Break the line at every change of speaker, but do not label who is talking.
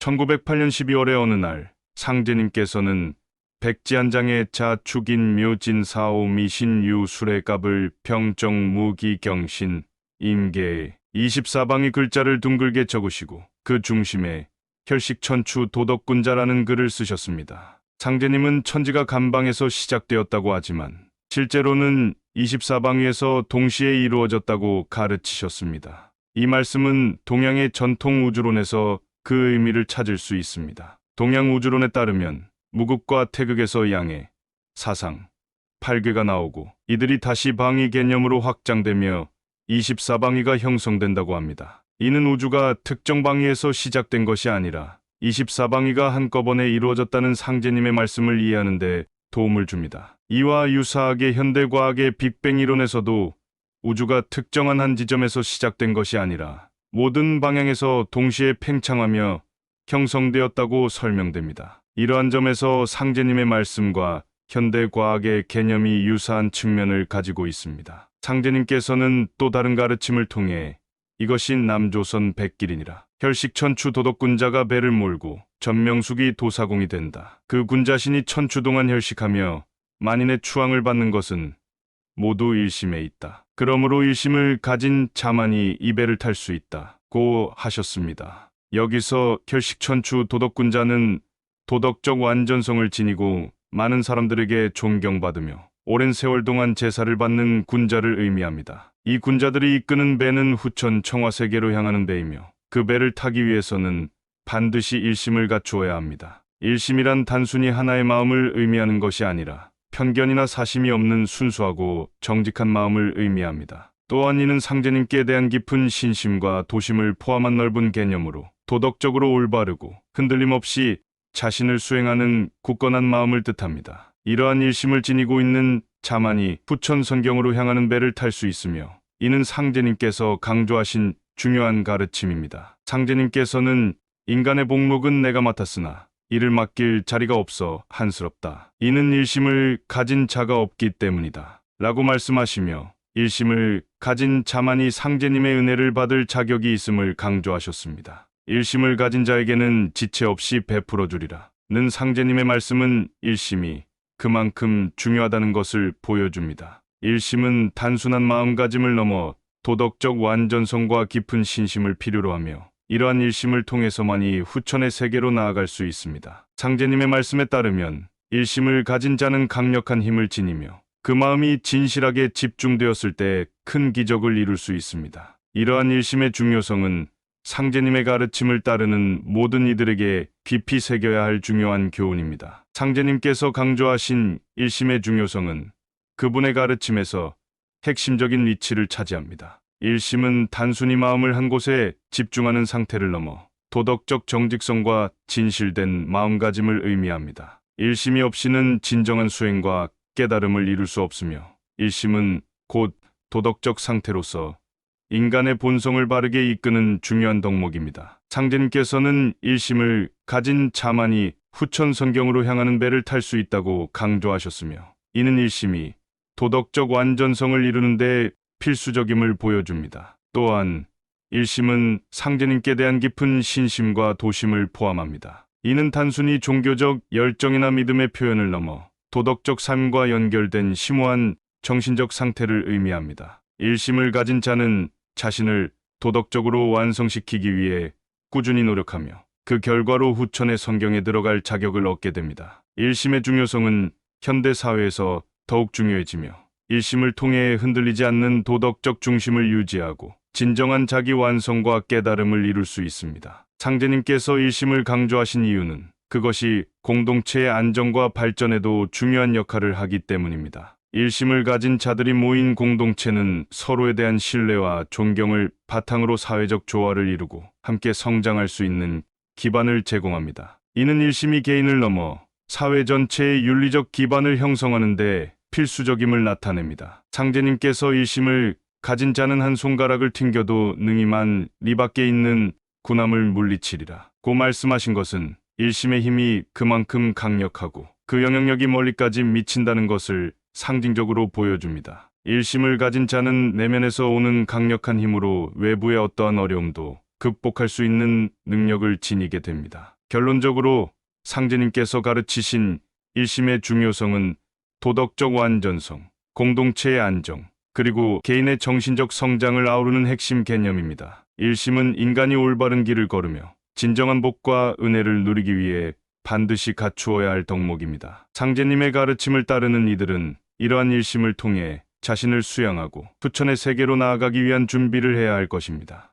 1908년 12월의 어느 날 상제님께서는 백지 한 장에 자 축인 묘진 사오 미신 유 수레갑을 병정 무기 경신 임계 24방이 글자를 둥글게 적으시고 그 중심에 혈식 천추 도덕군자라는 글을 쓰셨습니다. 상제님은 천지가 간방에서 시작되었다고 하지만 실제로는 24방위에서 동시에 이루어졌다고 가르치셨습니다. 이 말씀은 동양의 전통 우주론에서 그 의미를 찾을 수 있습니다. 동양 우주론에 따르면 무극과 태극에서 양의 사상, 팔괴가 나오고 이들이 다시 방위 개념으로 확장되며 24방위가 형성된다고 합니다. 이는 우주가 특정 방위에서 시작된 것이 아니라 24방위가 한꺼번에 이루어졌다는 상제님의 말씀을 이해하는 데 도움을 줍니다. 이와 유사하게 현대과학의 빅뱅 이론에서도 우주가 특정한 한 지점에서 시작된 것이 아니라 모든 방향에서 동시에 팽창하며 형성되었다고 설명됩니다. 이러한 점에서 상제님의 말씀과 현대 과학의 개념이 유사한 측면을 가지고 있습니다. 상제님께서는 또 다른 가르침을 통해 이것이 남조선 백길이니라. 혈식 천추 도덕군자가 배를 몰고 전명숙이 도사공이 된다. 그 군자신이 천추 동안 혈식하며 만인의 추앙을 받는 것은 모두 일심에 있다. 그러므로 일심을 가진 자만이 이 배를 탈 수 있다 고 하셨습니다. 여기서 혈식천추 도덕군자는 도덕적 완전성을 지니고 많은 사람들에게 존경받으며 오랜 세월 동안 제사를 받는 군자를 의미합니다. 이 군자들이 이끄는 배는 후천 청화세계로 향하는 배이며 그 배를 타기 위해서는 반드시 일심을 갖추어야 합니다. 일심이란 단순히 하나의 마음을 의미하는 것이 아니라 편견이나 사심이 없는 순수하고 정직한 마음을 의미합니다. 또한 이는 상제님께 대한 깊은 신심과 도심을 포함한 넓은 개념으로 도덕적으로 올바르고 흔들림 없이 자신을 수행하는 굳건한 마음을 뜻합니다. 이러한 일심을 지니고 있는 자만이 부천 성경으로 향하는 배를 탈 수 있으며 이는 상제님께서 강조하신 중요한 가르침입니다. 상제님께서는 인간의 복목은 내가 맡았으나 이를 맡길 자리가 없어 한스럽다. 이는 일심을 가진 자가 없기 때문이다. 라고 말씀하시며 일심을 가진 자만이 상제님의 은혜를 받을 자격이 있음을 강조하셨습니다. 일심을 가진 자에게는 지체 없이 베풀어 주리라. 는 상제님의 말씀은 일심이 그만큼 중요하다는 것을 보여줍니다. 일심은 단순한 마음가짐을 넘어 도덕적 완전성과 깊은 신심을 필요로 하며 이러한 일심을 통해서만이 후천의 세계로 나아갈 수 있습니다. 상제님의 말씀에 따르면 일심을 가진 자는 강력한 힘을 지니며 그 마음이 진실하게 집중되었을 때 큰 기적을 이룰 수 있습니다. 이러한 일심의 중요성은 상제님의 가르침을 따르는 모든 이들에게 깊이 새겨야 할 중요한 교훈입니다. 상제님께서 강조하신 일심의 중요성은 그분의 가르침에서 핵심적인 위치를 차지합니다. 일심은 단순히 마음을 한 곳에 집중하는 상태를 넘어 도덕적 정직성과 진실된 마음가짐을 의미합니다. 일심이 없이는 진정한 수행과 깨달음을 이룰 수 없으며 일심은 곧 도덕적 상태로서 인간의 본성을 바르게 이끄는 중요한 덕목입니다. 상제님께서는 일심을 가진 자만이 후천 성경으로 향하는 배를 탈 수 있다고 강조하셨으며 이는 일심이 도덕적 완전성을 이루는 데 필수적임을 보여줍니다. 또한 일심은 상제님께 대한 깊은 신심과 도심을 포함합니다. 이는 단순히 종교적 열정이나 믿음의 표현을 넘어 도덕적 삶과 연결된 심오한 정신적 상태를 의미합니다. 일심을 가진 자는 자신을 도덕적으로 완성시키기 위해 꾸준히 노력하며 그 결과로 후천의 성경에 들어갈 자격을 얻게 됩니다. 일심의 중요성은 현대 사회에서 더욱 중요해지며 일심을 통해 흔들리지 않는 도덕적 중심을 유지하고 진정한 자기 완성과 깨달음을 이룰 수 있습니다. 상제님께서 일심을 강조하신 이유는 그것이 공동체의 안정과 발전에도 중요한 역할을 하기 때문입니다. 일심을 가진 자들이 모인 공동체는 서로에 대한 신뢰와 존경을 바탕으로 사회적 조화를 이루고 함께 성장할 수 있는 기반을 제공합니다. 이는 일심이 개인을 넘어 사회 전체의 윤리적 기반을 형성하는 데 필수적임을 나타냅니다. 상제님께서 일심을 가진 자는 한 손가락을 튕겨도 능이만 리 밖에 있는 군함을 물리치리라. 고 말씀하신 것은 일심의 힘이 그만큼 강력하고 그 영향력이 멀리까지 미친다는 것을 상징적으로 보여줍니다. 일심을 가진 자는 내면에서 오는 강력한 힘으로 외부의 어떠한 어려움도 극복할 수 있는 능력을 지니게 됩니다. 결론적으로 상제님께서 가르치신 일심의 중요성은 도덕적 완전성, 공동체의 안정, 그리고 개인의 정신적 성장을 아우르는 핵심 개념입니다. 일심은 인간이 올바른 길을 걸으며 진정한 복과 은혜를 누리기 위해 반드시 갖추어야 할 덕목입니다. 상제님의 가르침을 따르는 이들은 이러한 일심을 통해 자신을 수양하고 부천의 세계로 나아가기 위한 준비를 해야 할 것입니다.